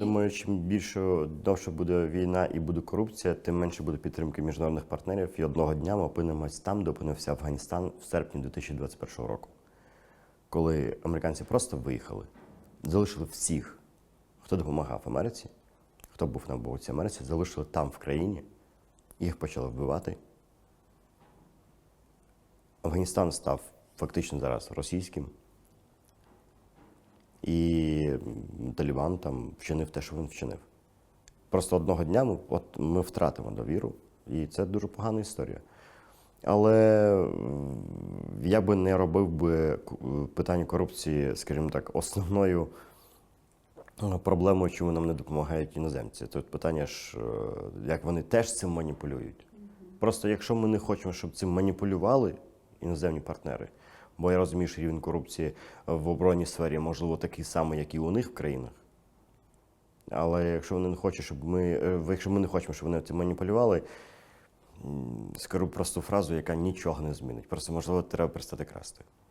Думаю, чим більше довше буде війна і буде корупція, тим менше буде підтримки міжнародних партнерів. І одного дня ми опинимось там, де опинився Афганістан в серпні 2021 року, коли американці просто виїхали, залишили всіх, хто допомагав Америці, хто був на боці Америці, залишили там в країні, їх почали вбивати. Афганістан став фактично зараз російським. І Талібан там вчинив те, що він вчинив. Просто одного дня ми, от, ми втратимо довіру, і це дуже погана історія. Але я би не робив би питання корупції, скажімо так, основною е, проблемою, чому нам не допомагають іноземці. Тут питання ж, е, як вони теж цим маніпулюють. Просто якщо ми не хочемо, щоб цим маніпулювали іноземні партнери, бо я розумію, що рівень корупції в оборонній сфері можливо такий самий, як і у них в країнах. Але якщо вони не хочуть, щоб ми, е, якщо ми не хочемо, щоб вони цим маніпулювали, скажу просту фразу, яка нічого не змінить. Просто можливо треба перестати красти.